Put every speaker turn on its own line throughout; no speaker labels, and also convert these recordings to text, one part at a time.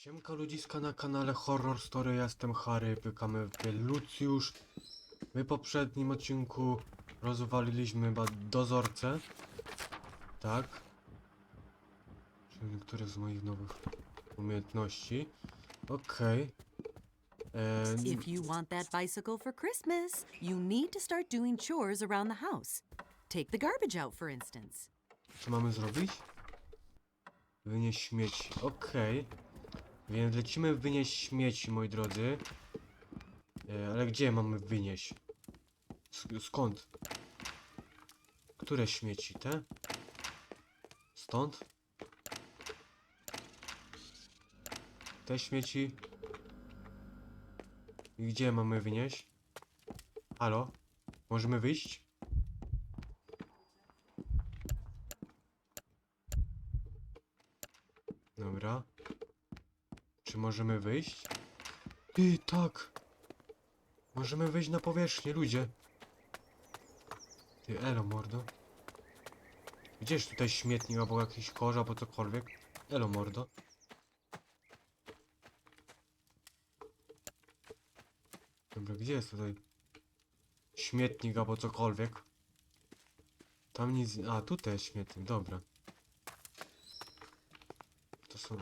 Siemka ludziska na kanale Horror Story, ja jestem Harry, pykamy w Lucjusz. My w poprzednim odcinku rozwaliliśmy chyba dozorcę. Tak. Czyli niektóre z moich nowych umiejętności. Okej. Em,
If you want that bicycle for Christmas, you need to start doing chores around the house. Take the garbage out, for instance.
Co mamy zrobić? Wynieść śmieci. Okej. Więc lecimy wynieść śmieci, moi drodzy. E, ale gdzie mamy wynieść? Sk- skąd? Które śmieci? Te? Stąd? Te śmieci? I gdzie mamy wynieść? Halo? Możemy wyjść? Dobra. Czy możemy wyjść? Ty, tak! Możemy wyjść na powierzchnię, ludzie. Ty, elo, mordo. Gdzież tutaj śmietnik, albo jakiś kosz, albo cokolwiek? Elo, mordo. Dobra, gdzie jest tutaj śmietnik, albo cokolwiek? Tam nic... A, tutaj jest śmietnik, dobra. To są...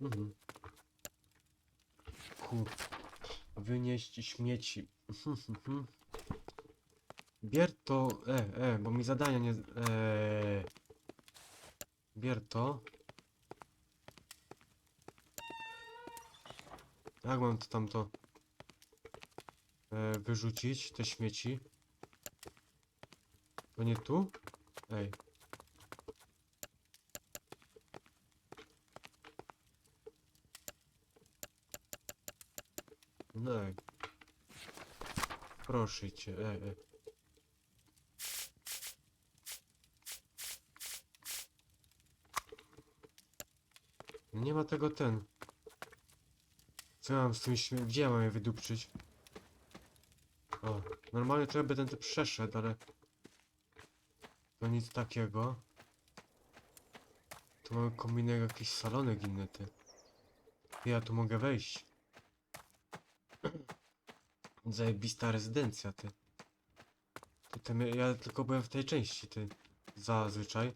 Mhm. Ku... Wynieść śmieci. Bier to... E, e, bo mi zadania nie... E, bier to. Jak mam to tamto... E, wyrzucić, te śmieci? To nie tu? Ej. No ej. Proszę cię, ej, ej. Nie ma tego ten. Co mam z tym śmie... Gdzie ja mam je wydupczyć? O, normalnie trzeba by ten przeszedł, ale... To nic takiego. Tu mamy kominek, jakiś salonek inny, ty. Ja tu mogę wejść. Zajebista rezydencja, ty. Tutaj my- ja tylko byłem w tej części, ty. Zazwyczaj.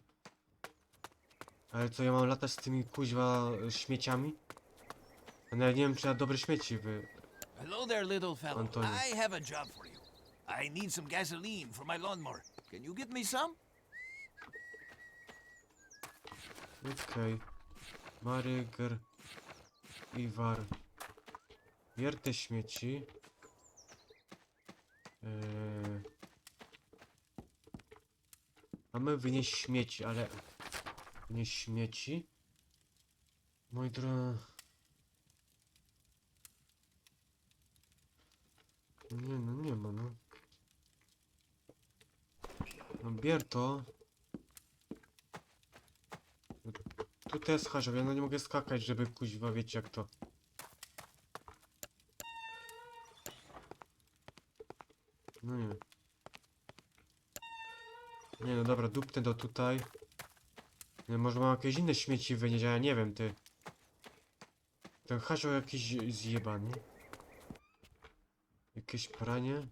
Ale co, ja mam latać z tymi kuźwa śmieciami? Ja nawet nie wiem, czy ja dobre śmieci wy...
Hello there, little fellow.
Antonio.
I have a job for you. I need some gasoline for my lawnmower. Can you get me some?
Okej. Maryger. Iwar. Bier te śmieci. Mamy wynieść śmieci, ale... Wynieść śmieci? Moi drodzy... Nie no, nie ma no. No bier to. Tutaj jest harzew, ja no nie mogę skakać, żeby kuźwa, wiecie jak to. No nie. Nie no dobra, dupnę to tutaj. Nie, może mam jakieś inne śmieci wynieść, ja nie wiem, ty. Ten harzew jakiś zjebany. Jakieś pranie.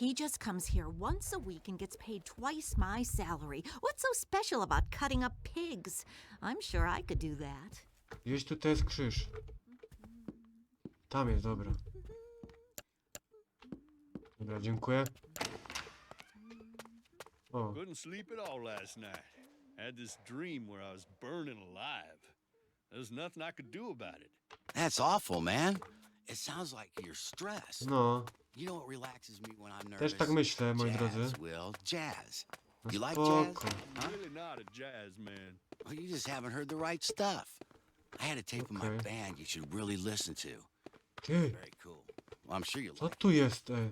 He just comes here once a week and gets paid twice my salary. What's so special about cutting up pigs? I'm sure I could do that.
Gdzieś tutaj jest krzyż. Tam jest, dobra. Dobra, dziękuję. O,
Couldn't sleep at all last night. Had this dream where I was burning alive. There's nothing I could do about it.
That's awful, man. It sounds like you're stressed.
no.
You know what relaxes me when I'm nervous?
Też tak myślę, moi
jazz,
drodzy.
Will, jazz.
No
You like jazz?
spoko.
Huh?
Really not a jazz man.
Well, you just haven't heard the right stuff. I had a tape of my band you should really listen to.
Ty,
Very cool. Well, I'm sure you'll
co
like
tu jest? E?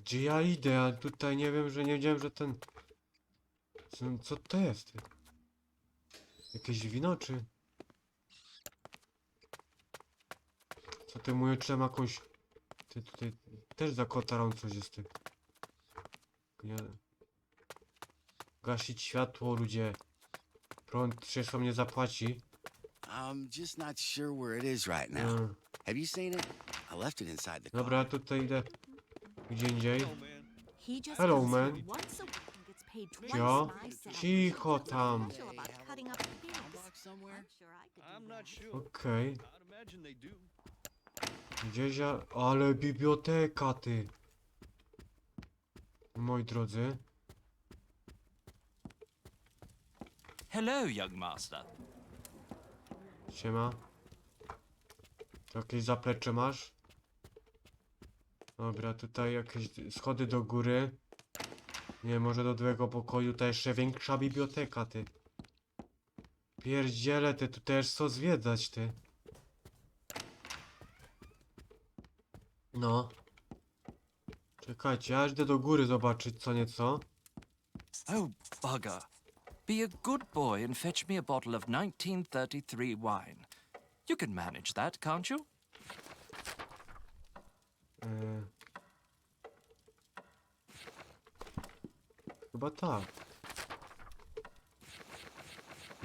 Gdzie ja idę? A tutaj nie wiem, że nie wiedziałem, że ten... Co, co to jest? Jakieś wino, czy... Co ty mówię, czy mam jakąś... Ty tutaj też za kotarą coś jest, ty. Nie. Gasić światło, ludzie. Prąd się mnie zapłaci.
I'm just not sure where it is right now.
Mm.
Have you seen it? I left it inside the car.
Dobra, tutaj idę gdzie indziej. Hello, man. Cio? Cicho tam. Okej.
Do.
Gdzieś ja... Ale biblioteka, ty. Moi drodzy.
Hello, young master.
Siema. Jakieś zaplecze masz? Dobra, tutaj jakieś schody do góry. Nie, może do drugiego pokoju, to jeszcze większa biblioteka, ty. Pierdziele, ty, tu też co zwiedzać, ty. No. Czekajcie, ja idę do góry zobaczyć co nieco.
Oh, bugger. Be a good boy and fetch me a bottle of 1933 wine. You can manage that, can't you?
Chyba tak.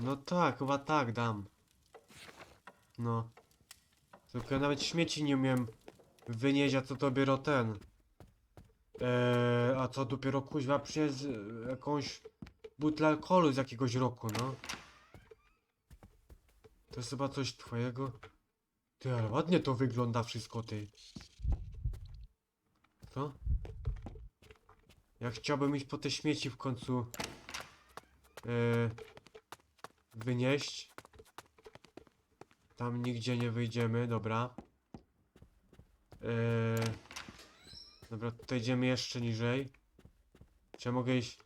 No tak, chyba tak dam. No. Tylko ja nawet śmieci nie umiem wynieść, a co dopiero ten. Eee, a co dopiero kuźwa przez e, jakąś butlę alkoholu z jakiegoś roku, no. To jest chyba coś twojego. Ty, ale ładnie to wygląda wszystko, ty. Co? Ja chciałbym iść po te śmieci w końcu yy, wynieść. Tam nigdzie nie wyjdziemy, dobra. Yy, dobra, tutaj idziemy jeszcze niżej. Czy ja mogę iść?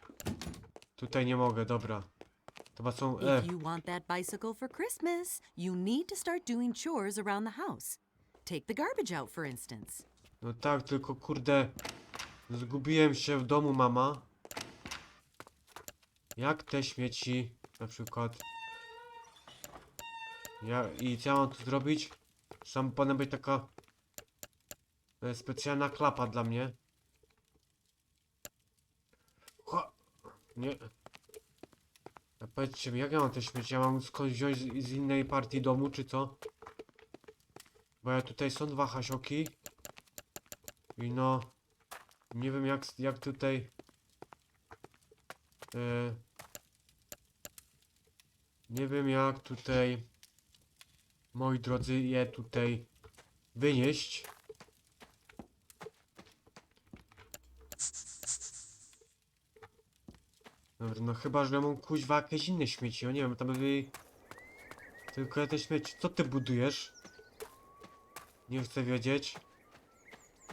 Tutaj nie mogę, dobra. To chyba są... E,
If you want that bicycle for Christmas, you need to start doing chores around the house. Take the garbage out, for instance.
no tak, tylko kurde... Zgubiłem się w domu, mama. Jak te śmieci, na przykład... Ja, I co ja mam tu zrobić? Sam powinna być taka... e, Specjalna klapa dla mnie. Ha! Nie. A powiedzcie mi, jak ja mam te śmieci? Ja mam skądś wziąć z, z innej partii domu, czy co? Bo ja tutaj są dwa hasioki. I no... Nie wiem jak, jak tutaj... E, nie wiem jak tutaj... Moi drodzy, je tutaj wynieść. Dobra, no chyba, że mam kuźwa jakieś inne śmieci, ja nie wiem, tam były... Tylko te śmieci, co ty budujesz? Nie chcę wiedzieć.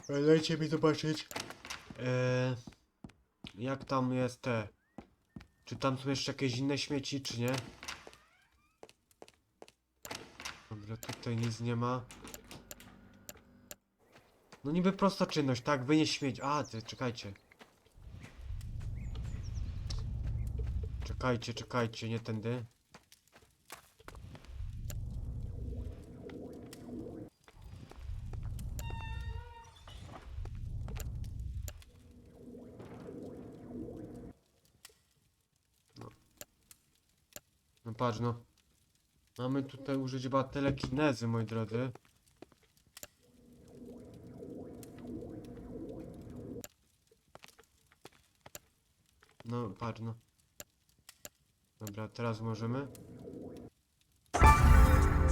Dajcie mi zobaczyć. Eee, jak tam jest te? Czy tam są jeszcze jakieś inne śmieci, czy nie? Dobra, tutaj nic nie ma. No niby prosta czynność, tak? Wynieść śmieć. A, ty, czekajcie. Czekajcie, czekajcie, nie tędy. Patrz, no. Mamy tutaj użyć chyba telekinezy, moi drodzy. No, patrz, no. Dobra, teraz możemy.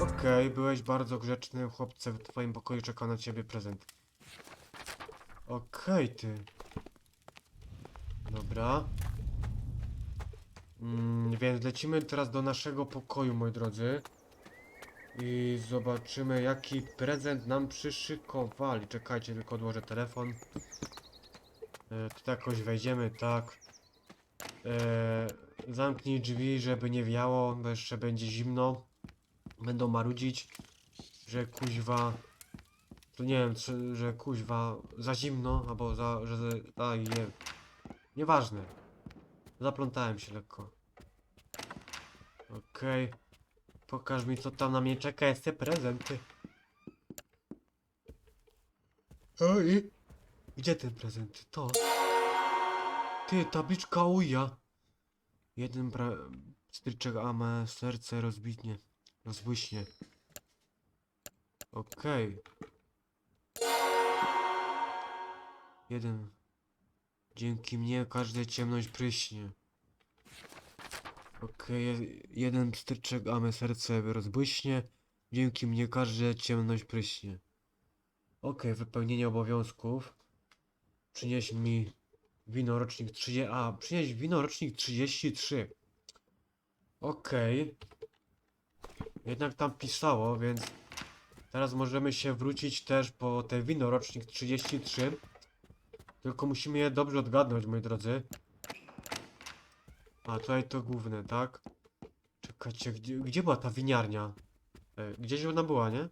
Okej, byłeś bardzo grzeczny, chłopcze, w twoim pokoju czeka na ciebie prezent. Okej, ty. Dobra. Mm, więc lecimy teraz do naszego pokoju, moi drodzy. I zobaczymy, jaki prezent nam przyszykowali. Czekajcie, tylko odłożę telefon. E, tu jakoś wejdziemy, tak. E, zamknij drzwi, żeby nie wiało, bo jeszcze będzie zimno. Będą marudzić, że kuźwa... To nie wiem, czy, że kuźwa za zimno, albo za... że... A, nie... Nieważne. Zaplątałem się lekko. Okej. Pokaż mi co tam na mnie czeka, jest te prezenty. Oj! Gdzie ten prezent? To. Ty, tabliczka uja. Jeden bra... stryczek ama serce rozbitnie. Rozbłyśnie. Okej. Jeden. Dzięki mnie każda ciemność pryśnie. Okej, je- jeden pstryczek, a me serce rozbłyśnie. Dzięki mnie każda ciemność pryśnie. Okej, wypełnienie obowiązków. Przynieś mi wino rocznik 30. A, przynieś wino rocznik 33. Okej. Jednak tam pisało, więc teraz możemy się wrócić też po te wino rocznik 33. Tylko musimy je dobrze odgadnąć, moi drodzy. A tutaj to główne, tak? Czekajcie, gdzie, gdzie była ta winiarnia? Gdzieś ona była, nie?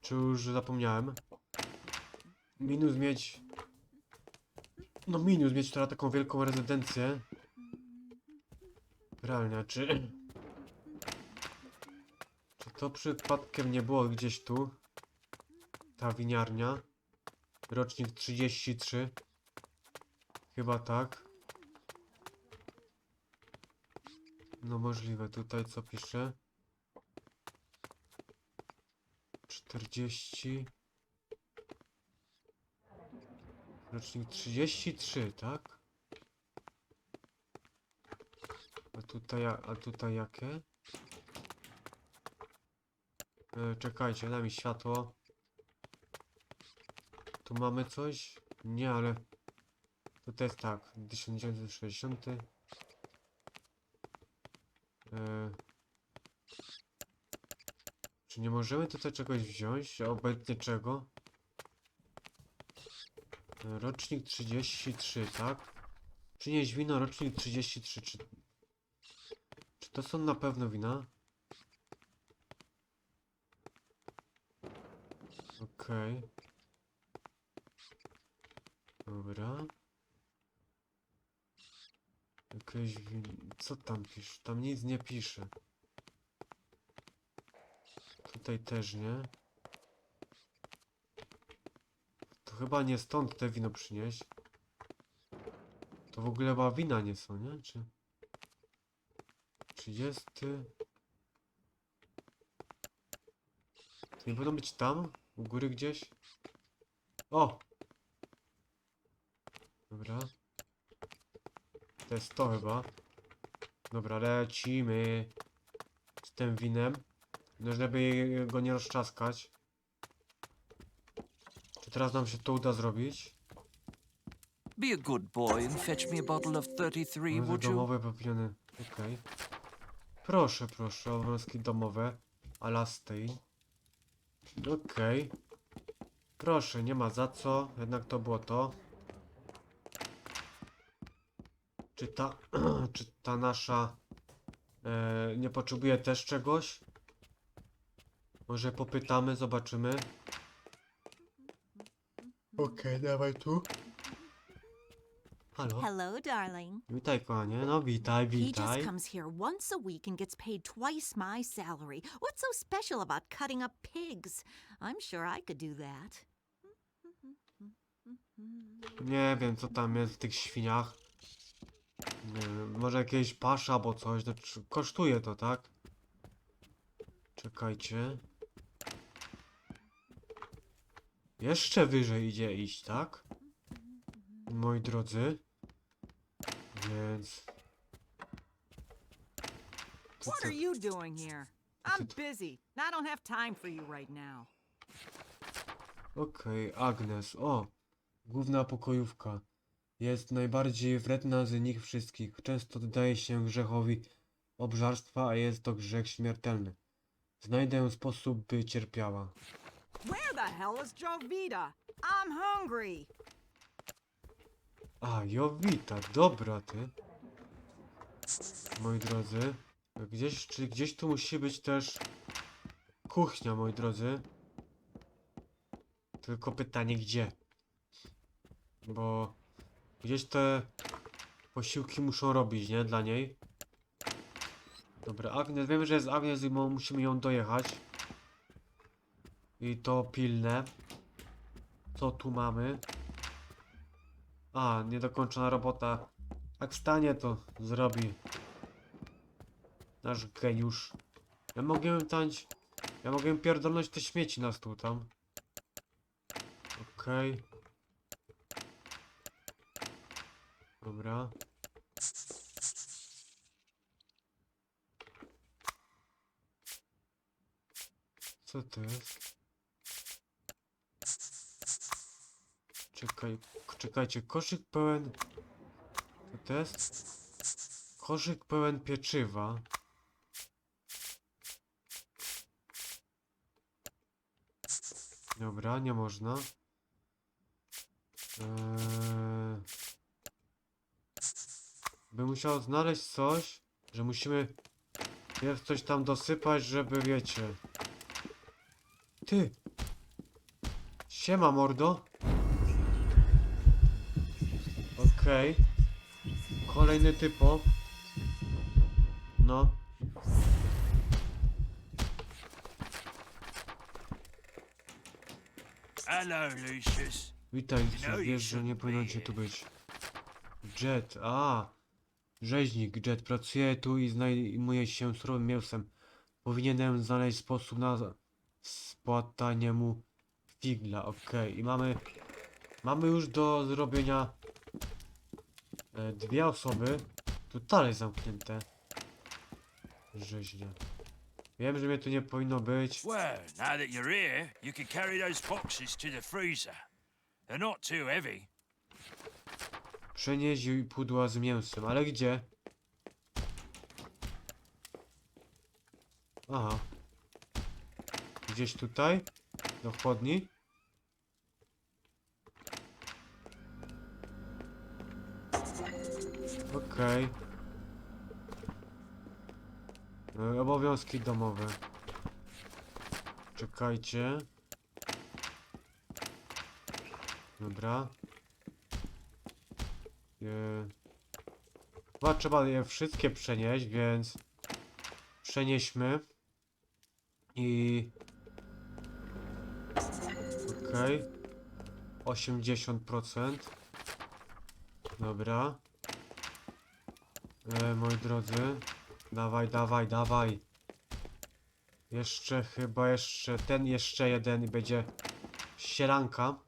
Czy już zapomniałem? Minus mieć... No minus mieć teraz taką wielką rezydencję. Realnie, czy... Czy to przypadkiem nie było gdzieś tu? Ta winiarnia? Rocznik 33. Chyba tak. No możliwe. Tutaj co pisze? 40. Rocznik 33, tak? A tutaj, a tutaj jakie? E, czekajcie, daj mi światło. Tu mamy coś? Nie, ale... Tutaj jest tak, 1960. E... Czy nie możemy tutaj czegoś wziąć? Obecnie czego? E, Rocznik 33, tak? Przynieś wino, rocznik 33. Czy, czy to są na pewno wina? Okej. Dobra. Jakieś. Co tam pisze? Tam nic nie pisze. Tutaj też nie. To chyba nie stąd te wino przynieść. To w ogóle chyba wina nie są, nie? Czy... 30... To nie powinno być tam? U góry gdzieś? O! Dobra. To jest to chyba. Dobra, lecimy z tym winem. No, żeby go nie rozczaskać. Czy teraz nam się to uda zrobić?
Be a good boy and fetch me a bottle of 33,
Obowiązki
would you?
domowe papiliony. Okej. Proszę, proszę, obowiązki domowe. Alastein. Okej. Proszę, nie ma za co. Jednak to było to. Czy ta, czy ta nasza e, nie potrzebuje też czegoś? Może popytamy, zobaczymy. Okej, dawaj tu. Halo?
Hello, darling.
Witaj, kochanie. No, witaj,
He just
witaj.
comes here once a week and gets paid twice my salary. What's so special about cutting up pigs? I'm sure I could do that.
Nie wiem, co tam jest w tych świniach. Wiem, może jakieś pasza albo coś. Znaczy, kosztuje to, tak? Czekajcie. Jeszcze wyżej idzie iść, tak? Moi drodzy. Więc...
What are you doing here? I'm busy. I don't have time for you right now.
Okej, Agnes. O! Główna pokojówka. Jest najbardziej wredna z nich wszystkich. Często dodaje się grzechowi obżarstwa, a jest to grzech śmiertelny. Znajdę sposób, by cierpiała.
Where the hell is Jovita? I'm hungry.
A, Jowita, dobra ty. Moi drodzy. Gdzieś, czy gdzieś tu musi być też kuchnia, moi drodzy. Tylko pytanie gdzie? Bo gdzieś te posiłki muszą robić, nie? Dla niej. Dobra, Agnes, wiemy, że jest Agnes i musimy ją dojechać. I to pilne. Co tu mamy? A, niedokończona robota. Jak wstanie, to zrobi. Nasz geniusz. Ja mogłem tańć. Ja mogłem pierdolnąć te śmieci na stół tam. Okej. Dobra. Co to jest? Czekaj, czekajcie, koszyk pełen... Co to jest? Koszyk pełen pieczywa. Dobra, nie można. Eee... Musiał znaleźć coś, że musimy pierw coś tam dosypać, żeby wiecie. Ty! Siema, mordo! Okej. Kolejny typo. No.
Hello, Lucius.
Witaj, wiesz, że nie powinno cię tu być. Jet, a! Rzeźnik, Jet, pracuje tu i zajmuje się surowym mięsem. Powinienem znaleźć sposób na spłatanie mu figla, okej. I mamy... Mamy już do zrobienia... E, dwie osoby. Tu dalej zamknięte. Rzeźnia. Wiem, że mnie tu nie powinno być.
Well, now that you're here, you can carry those boxes to the freezer. They're not too heavy.
Przenieść i pudła z mięsem, ale gdzie? Aha. Gdzieś tutaj? Do chłodni? Okej. E, Obowiązki domowe. Czekajcie. Dobra. Je... Chyba trzeba je wszystkie przenieść, więc przenieśmy i okej. 80% dobra. E, moi drodzy dawaj, dawaj, dawaj. Jeszcze chyba jeszcze ten jeszcze jeden i będzie sielanka.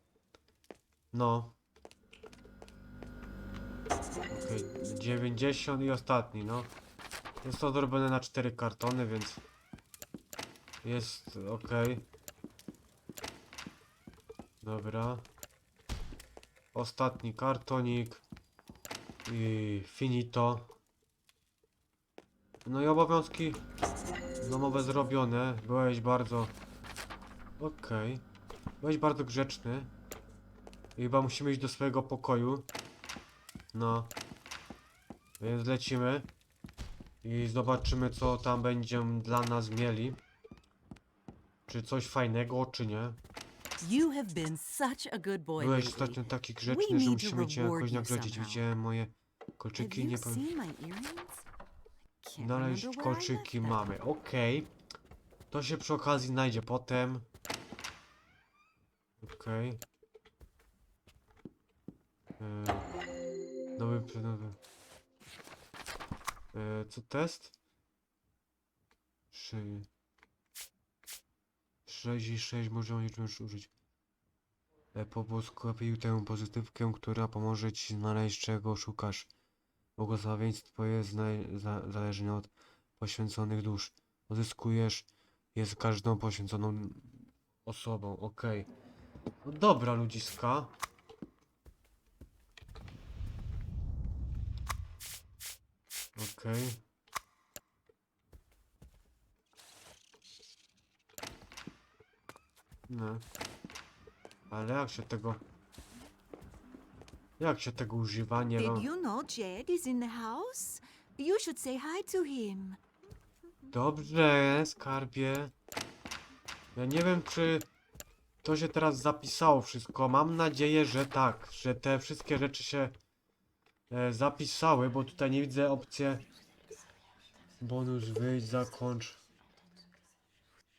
No Okej, 90 i ostatni, no. Jest to zrobione na 4 kartony, więc jest ok. Dobra. Ostatni kartonik i finito. No i obowiązki domowe zrobione. Byłeś bardzo okej. Byłeś bardzo grzeczny. Chyba musimy iść do swojego pokoju. No. Więc lecimy. I zobaczymy co tam będziemy dla nas mieli. Czy coś fajnego, czy nie.
You have been such a good boy
Byłeś ostatnio taki grzeczny, że musimy cię jakoś nagrodzić. Widziałem moje kolczyki, nie powiem. Znaleźć kolczyki mamy. Okej. To się przy okazji znajdzie potem. Okej. E, Nowy, pre- nowy. E, co test? 3. 6 i 6 możemy już użyć. E, Pobłogosławił tę pozytywkę, która pomoże ci znaleźć czego szukasz. Błogosławieństwo jest za- zależne od poświęconych dusz. Uzyskujesz je z każdą poświęconą osobą, okej. No dobra, ludziska. Okej. No. Ale jak się tego... Jak się tego używa, nie wiem.
Did you know Jed is in the house? You should say hi to him.
Dobrze, skarbie. Ja nie wiem, czy to się teraz zapisało wszystko. Mam nadzieję, że tak, że te wszystkie rzeczy się zapisały, bo tutaj nie widzę opcję bonus, wyjść, zakończ.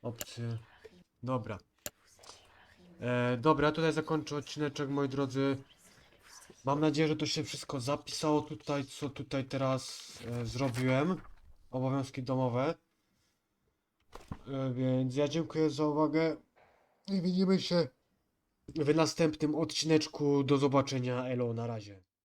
Opcje. Dobra. E, dobra, tutaj zakończę odcineczek, moi drodzy. Mam nadzieję, że to się wszystko zapisało tutaj, co tutaj teraz e, zrobiłem. Obowiązki domowe. E, więc ja dziękuję za uwagę i widzimy się w następnym odcineczku. Do zobaczenia, elo, na razie.